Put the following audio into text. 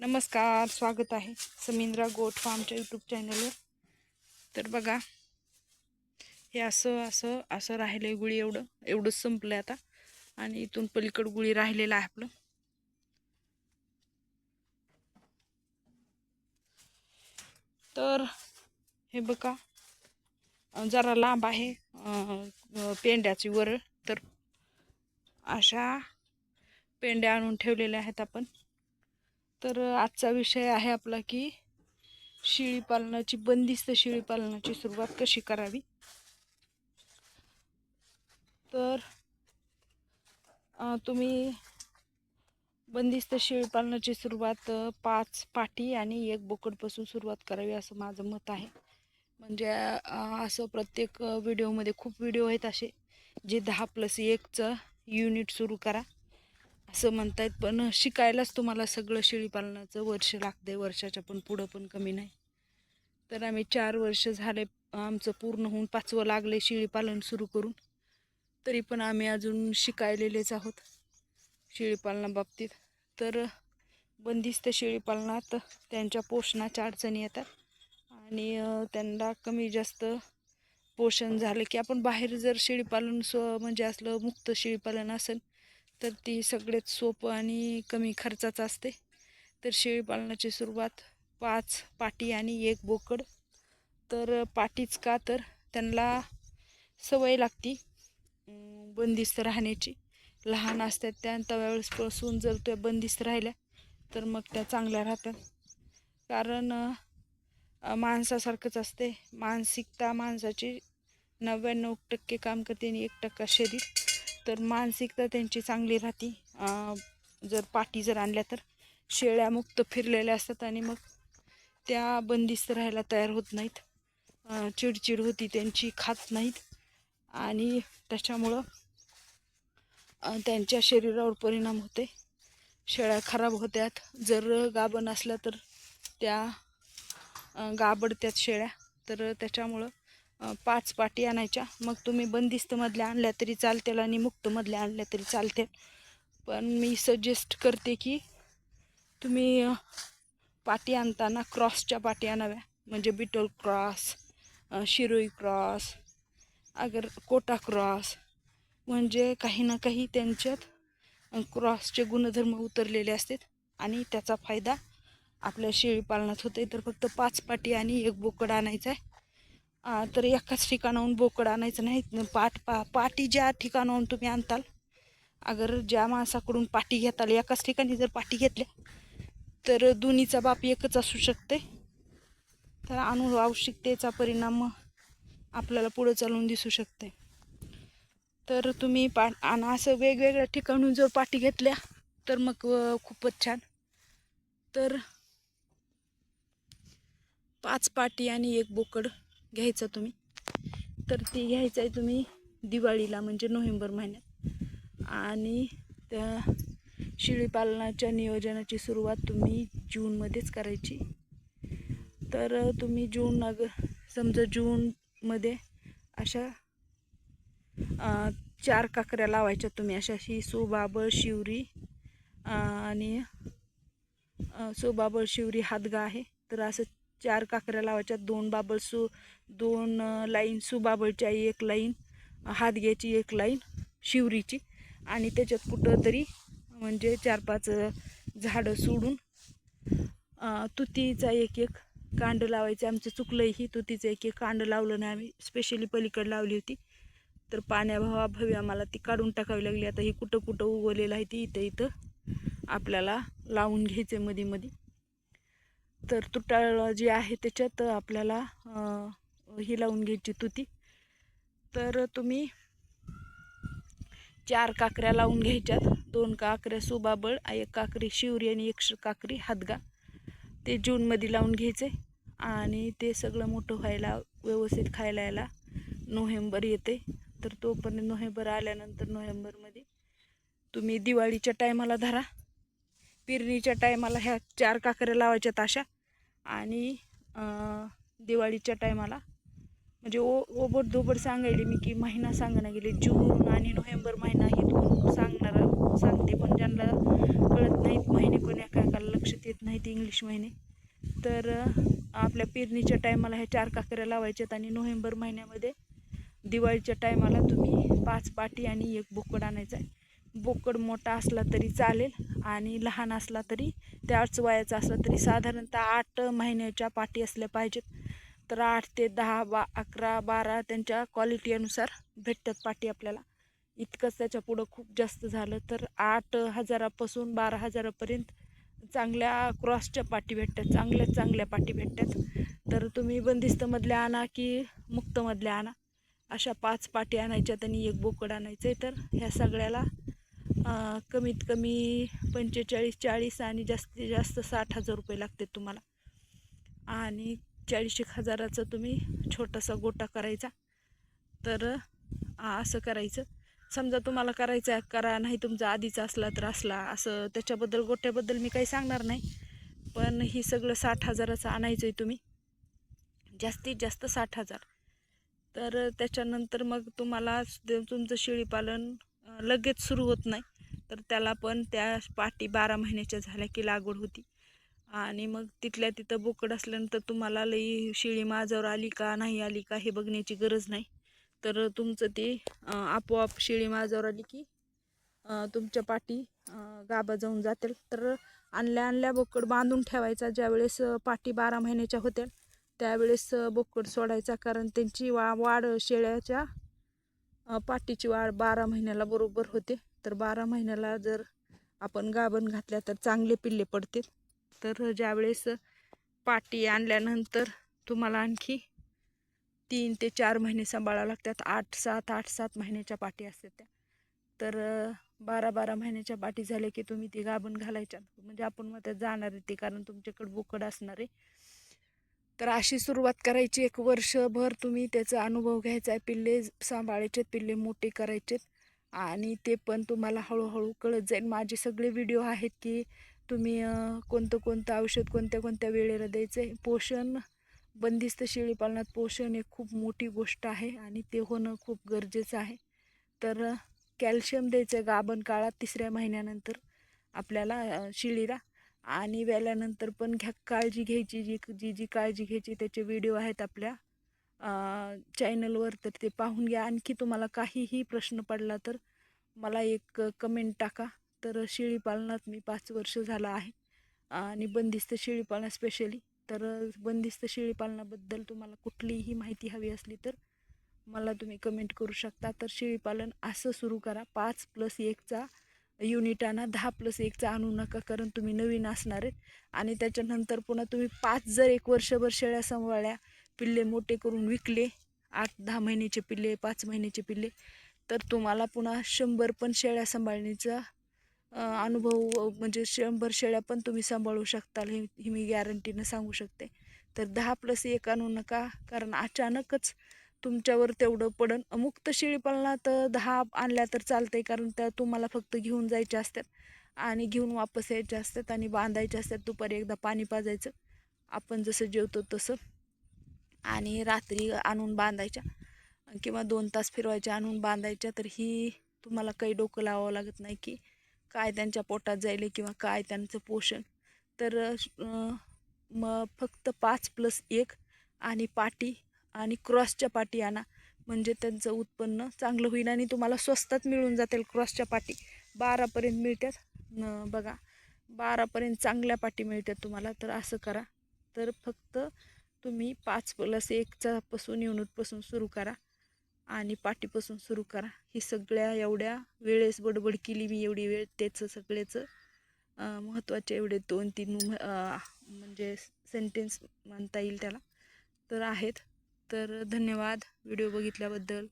नमस्कार स्वागत आहे समिंद्रा गोट फार्मच्या यूट्यूब चॅनलवर तर बघा हे असं असं असं राहिलं आहे गुळी एवढं एवढंच संपलं आहे आता. आणि इथून पलीकड गुळी राहिलेलं आहे आपलं. तर हे बघा जरा लांब आहे पेंड्याची वर तर अशा पेंड्या आणून ठेवलेल्या आहेत आपण. तर आजचा विषय आहे आपला की शेळी पालनाची बंदिस्त शेळी पालनाची सुरुवात कशी करावी? तर तुम्ही बंदिस्त शेळी पालनाची सुरुवात पाच पाठी आणि एक बोकडपासून सुरुवात करावी असं माझं मत आहे. म्हणजे असं प्रत्येक व्हिडिओमध्ये खूप व्हिडिओ आहेत असे जे दहा प्लस एकचं युनिट सुरू करा. असं म्हणतायत पण शिकायलाच तुम्हाला सगळं शेळीपालनाचं वर्ष लागते वर्षाच्या पण पुढं पण कमी नाही. तर आम्ही चार वर्ष झाले आमचं पूर्ण होऊन पाचवं लागले शेळीपालन सुरू करून. तरी पण आम्ही अजून शिकायलेलेच आहोत शेळीपालनाबाबतीत तर बंदिस्त शेळीपालनात त्यांच्या पोषणाच्या अडचणी येतात आणि त्यांना कमी जास्त पोषण झालं की आपण बाहेर जर शेळीपालन स्व म्हणजे असलं मुक्त शेळीपालन असेल तर ती सगळ्यात सोपं आणि कमी खर्चाचं असते. तर शेळीपालनाची सुरुवात पाच पाटी आणि एक बोकड. तर पाटीच का तर त्यांना सवय लागती बंदिस्त राहण्याची. लहान असतात त्या त्यावेळेसपासून जर त्या बंदिस्त राहिल्या तर मग त्या चांगल्या राहतात. कारण माणसासारखंच असते. मानसिकता माणसाची नव्याण्णव टक्के काम करते आणि एक टक्का शरीर. तर मानसिकता त्यांची चांगली राहते. जर पाठी जर आणल्या तर शेळ्या मुक्त फिरलेल्या असतात आणि मग त्या बंदिस्त राहायला तयार होत नाहीत. चिडचिड होती त्यांची खात नाहीत. आणि त्याच्यामुळं त्यांच्या शरीरावर परिणाम होते. शेळ्या खराब होत्यात. जर गाभण असल्या तर त्या गाबडत्यात शेळ्या. तर त्याच्यामुळं पाच पाटी आणायच्या. मग तुम्ही बंदिस्तमधल्या आणल्या तरी चालतील आणि मुक्तमधल्या आणल्या तरी चालतील. पण मी सजेस्ट करते की तुम्ही पाटी आणताना क्रॉसच्या पाटी आणाव्या. म्हणजे बिटोल क्रॉस शिरोई क्रॉस अगर कोटा क्रॉस. म्हणजे काही ना काही त्यांच्यात क्रॉसचे गुणधर्म उतरलेले असतात आणि त्याचा फायदा आपल्या शेळीपालनात होते तर फक्त पाच पाटी आणि एक बोकड आणायचा आहे. तर एकाच ठिकाणाहून बोकड आणायचं नाही पाट पा पाटी ज्या ठिकाणाहून तुम्ही आणताल अगर ज्या माणसाकडून पाटी घेताल एकाच ठिकाणी जर पाटी घेतल्या तर दोन्हीचा बाप एकच असू शकते. तर अनुवांशिकतेचा परिणाम आपल्याला पुढं चालून दिसू शकते. तर तुम्ही पा आणि असं वेगवेगळ्या ठिकाणून जर पाटी घेतल्या तर मग खूपच छान. तर पाच पाटी आणि एक बोकड. घ्यायचा तुम्ही. तर ती घ्यायचं आहे तुम्ही दिवाळीला म्हणजे नोव्हेंबर महिन्यात. आणि त्या शेळीपालनाच्या नियोजनाची सुरुवात तुम्ही जूनमध्येच करायची. तर तुम्ही जून अग समजा जूनमध्ये अशा चार काकऱ्या लावायच्या तुम्ही. अशा ही सुबाबळ शिवरी आणि सोबाबळ सुबाबळ शिवरी हादगा आहे. तर असं चार काकऱ्या लावायच्या. दोन बाबल सु दोन लाईन सुबाबलच्या एक लाईन हातग्याची एक लाईन शिवरीची. आणि त्याच्यात कुठं तरी म्हणजे चार पाच झाडं सोडून तुतीचा एक एक कांड लावायचं. आमचं चुकलंही ही तुतीचं एक एक कांड लावलं नाही आम्ही. स्पेशली पलीकडे लावली होती. तर पाण्याभावाभावी आम्हाला ती काढून टाकावी लागली. आता ही कुठं कुठं उगवलेलं आहे ती इथं इथं आपल्याला लावून घ्यायचे मध्ये मध्ये तर तुटाळ जी आहे त्याच्यात आपल्याला ही लावून घ्यायची तुती. तर तुम्ही चार काकऱ्या लावून घ्यायच्यात. दोन काकऱ्या सुबाबळ एक काकरी शिवरी आणि एक श- काकरी हादगा ते जूनमध्ये लावून घ्यायचे आणि ते सगळं मोठं व्हायला व्यवस्थित खायला यायला नोव्हेंबर येते. तर तोपर्यंत नोव्हेंबर आल्यानंतर नोव्हेंबरमध्ये तुम्ही दिवाळीच्या टायमाला धरा. पेरणीच्या टायमाला ह्या चार काकऱ्या लावायच्यात अशा. आणि दिवाळीच्या टायमाला. म्हणजे ओ ओबड दोबड सांगायले मी की महिना सांगणं गेले जून आणि नोव्हेंबर महिना हे दोन सांगणार सांगते. पण ज्यांना कळत नाहीत महिने पण काय एकाला लक्षात येत नाहीत इंग्लिश महिने. तर आपल्या पेरणीच्या टायमाला ह्या चार काकऱ्या लावायच्यात आणि नोव्हेंबर महिन्यामध्ये दिवाळीच्या टायमाला तुम्ही पाच पाटी आणि एक बोकड आणायचा आहे. बोकड मोठा असला तरी चालेल आणि लहान असला तरी त्याच वयाचा असला तरी साधारणतः आठ महिन्याच्या पाठी असल्या पाहिजेत. तर आठ ते दहा बा अकरा बारा त्यांच्या क्वालिटी अनुसार भेटतात पाठी आपल्याला. इतकंच त्याच्या पुढं खूप जास्त झालं तर आठ हजारापासून बारा हजारापर्यंत चांगल्या क्रॉसच्या पाठी भेटतात चांगल्या चांगल्या पाठी भेटतात. तर तुम्ही बंदिस्तमधल्या आणा की मुक्तमधल्या आणा. अशा पाच पाटी आणायच्यात आणि एक बोकड आणायचं आहे तर ह्या सगळ्याला कमीत कमी पंचेचाळीस चाळीस आणि जास्तीत जास्त साठ हजार रुपये लागते तुम्हाला. आणि चाळीस एक हजाराचा तुम्ही छोटासा गोटा करायचा. तर असं करायचं. समजा तुम्हाला करायचं आहे करा नाही तुमचा आधीचा असला तर असला. असं त्याच्याबद्दल गोट्याबद्दल मी काही सांगणार नाही. पण ही सगळं साठ हजाराचं आणायचं आहे तुम्ही. जास्तीत जास्त साठ हजार. तर त्याच्यानंतर मग तुम्हाला तुमचं शेळीपालन लगेच सुरू होत नाही. तर त्याला पण त्या पाटी बारा महिन्याच्या झाल्या की लागवड होती. आणि मग तिथल्या तिथं बोकड असल्यानंतर तुम्हाला लई शिळी माझावर आली का नाही आली का हे बघण्याची गरज नाही. तर तुमचं ते आपोआप शिळी माझ्यावर आली की तुमच्या पाटी गाबा गाभा जाऊन जातील. तर आणल्या आणल्या बोकड बांधून ठेवायचा ज्यावेळेस पाठी पाटी बारा महिन्याच्या होत्या त्यावेळेस बोकड सोडायचा. कारण त्यांची वा वाढ शेळ्याच्या पाठीची पाटीची वाढ बारा महिन्याला बरोबर होते. तर बारा महिन्याला जर आपण गाभण घातल्या तर चांगले पिल्ले पडतील. तर ज्यावेळेस पाटी आणल्यानंतर तुम्हाला आणखी तीन ते चार महिने सांभाळावं लागतात. आठ सात आठ सात महिन्याच्या पाटी असतात त्या. तर बारा बारा महिन्याच्या पाटी झाल्या की तुम्ही ती गाभण घालायच्या. म्हणजे आपण मग त्यात जाणार आहे ती कारण तुमच्याकडे बोकड असणार आहे. तर अशी सुरुवात करायची. एक वर्षभर तुम्ही त्याचा अनुभव घ्यायचा आहे. पिल्ले सांभाळायचे पिल्ले मोठे करायचेत. आणि ते पण तुम्हाला हळूहळू कळत जाईल. माझे सगळे व्हिडिओ आहेत की तुम्ही कोणतं कोणतं औषध कोणत्या कोणत्या वेळेला द्यायचं आहे पोषण बंदिस्त शेळीपालनात पोषण एक खूप मोठी गोष्ट आहे आणि ते होणं खूप गरजेचं आहे. तर कॅल्शियम द्यायचं आहे गाभण काळात तिसऱ्या महिन्यानंतर आपल्याला शिळीला. आणि वेल्यानंतर पण घ्या काळजी घ्यायची जी जी जी काळजी घ्यायची त्याचे व्हिडिओ आहेत आपल्या. चॅनलवर तर ते पाहून घ्या. आणखी तुम्हाला काहीही प्रश्न पडला तर मला एक कमेंट टाका. तर शेळीपालनात मी पाच वर्ष झालं आहे. आणि बंदिस्त शेळीपालन स्पेशली तर बंदिस्त शेळीपालनाबद्दल तुम्हाला कुठलीही माहिती हवी असली तर मला तुम्ही कमेंट करू शकता. तर शेळीपालन असं सुरू करा. पाच प्लस एकचा युनिट आणा. दहा प्लस एकचा आणू नका कारण तुम्ही नवीन असणार आहेत. आणि त्याच्यानंतर पुन्हा तुम्ही पाच जर एक वर्षभर शेळ्या सांभाळल्या पिल्ले मोठे करून विकले. आठ दहा महिन्याचे पिल्ले पाच महिन्याचे पिल्ले. तर तुम्हाला पुन्हा शंभर पण शेळ्या सांभाळण्याचा अनुभव म्हणजे शंभर शेळ्या पण तुम्ही सांभाळू शकताल हे ही मी गॅरंटीनं सांगू शकते. तर दहा प्लस एक आणू नका कारण अचानकच तुमच्यावर तेवढं पडन. पालना शेळीपालनात दहा आणल्या तर चालतंय कारण त्या तुम्हाला फक्त घेऊन जायचे असतात आणि घेऊन वापस यायचे असतात आणि बांधायच्या असतात दुपारी एकदा पाणी पाजायचं. आपण जसं जेवतो तसं. आणि रात्री आणून बांधायच्या. किंवा दोन तास फिरवायच्या आणून बांधायच्या. तर ही तुम्हाला काही डोकं लावावं लागत नाही की काय त्यांच्या पोटात जाईल किंवा काय त्यांचं पोषण. तर मग फक्त पाच प्लस एक आणि पाटी आणि क्रॉसच्या पाटी आणा. म्हणजे त्यांचं उत्पन्न चांगलं होईल आणि तुम्हाला स्वस्तात मिळून जातील क्रॉसच्या पाटी. बारापर्यंत मिळतात न बघा बारापर्यंत चांगल्या पाटी मिळतात तुम्हाला. तर असं करा. तर फक्त तुम्ही पाच प्लस एकचा पासून युनिटपासून सुरू करा आणि पाठीपासून सुरू करा. ही सगळ्या एवढ्या वेळेस बडबड केली मी एवढी वेळ त्याचं सगळ्याचं महत्त्वाचे एवढे दोन तीन म्हणजे सेंटेन्स म्हणता येईल त्याला. तर आहेत. तर धन्यवाद. व्हिडिओ बघितल्याबद्दल.